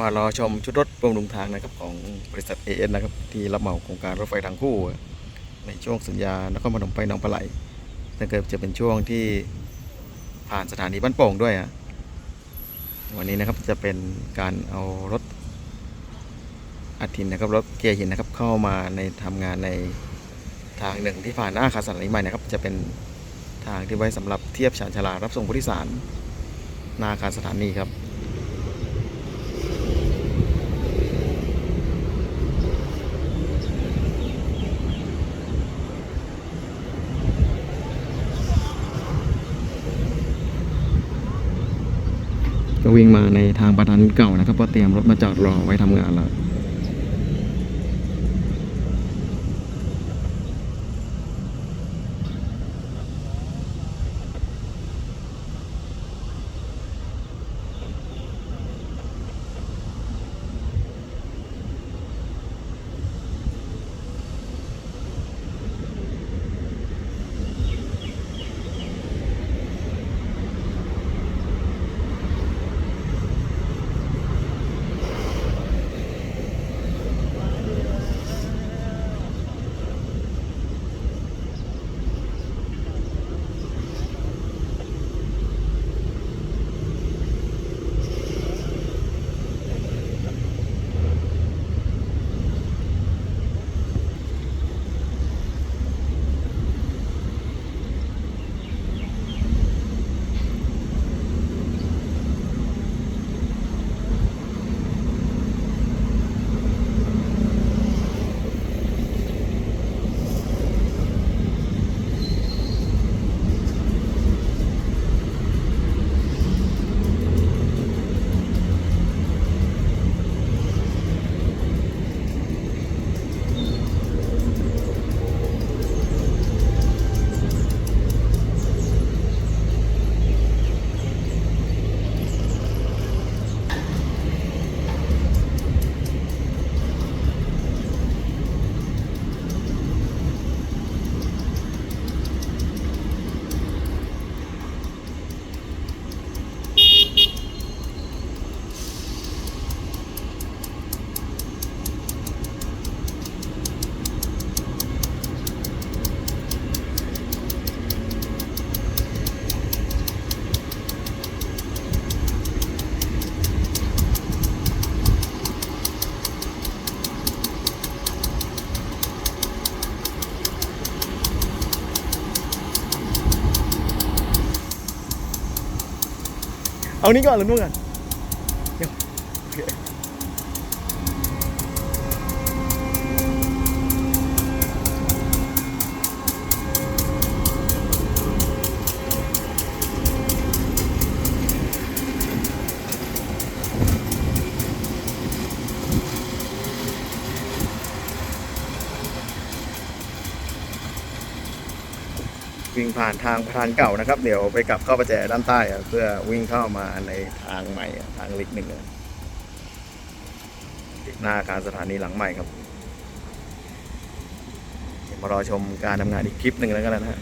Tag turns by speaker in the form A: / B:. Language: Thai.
A: มารอชมชุดรถบำรุงทางนะครับของบริษัท AN นะครับที่รับเหมาโครงการรถไฟทางคู่ ในช่วงสัญญานครพนมไปหนองปลาไหลนั่นก็จะเป็นช่วงที่ผ่านสถานีบ้านโป่งด้วยอะวันนี้นะครับจะเป็นการเอารถอัดหินนะครับรถเกียร์หินนะครับเข้ามาในทำงานในทางหนึ่งที่ผ่านหน้าอาคารสถานีใหม่นะครับ จะเป็นทางที่ไว้สำหรับเทียบชานชาลารับส่งผู้โดยสารหน้าอาคารสถานีครับ ก็วิ่งมาในทางประธานเก่านะครับ ก็เตรียมรถมาจอดรอไว้ทำงานแล้ว เอานี้ก่อนหรือนู่นก่อนเดี๋ยวโอเค วิ่งผ่านทางประธานเก่านะครับ เดี๋ยวไปกลับเข้าประแจด้านใต้เพื่อวิ่งเข้ามาในทางใหม่ทางเล็กหนึ่งหน้าการสถานีหลังใหม่ครับมารอชมการทำงานอีกคลิปหนึ่งแล้วกันนะฮะ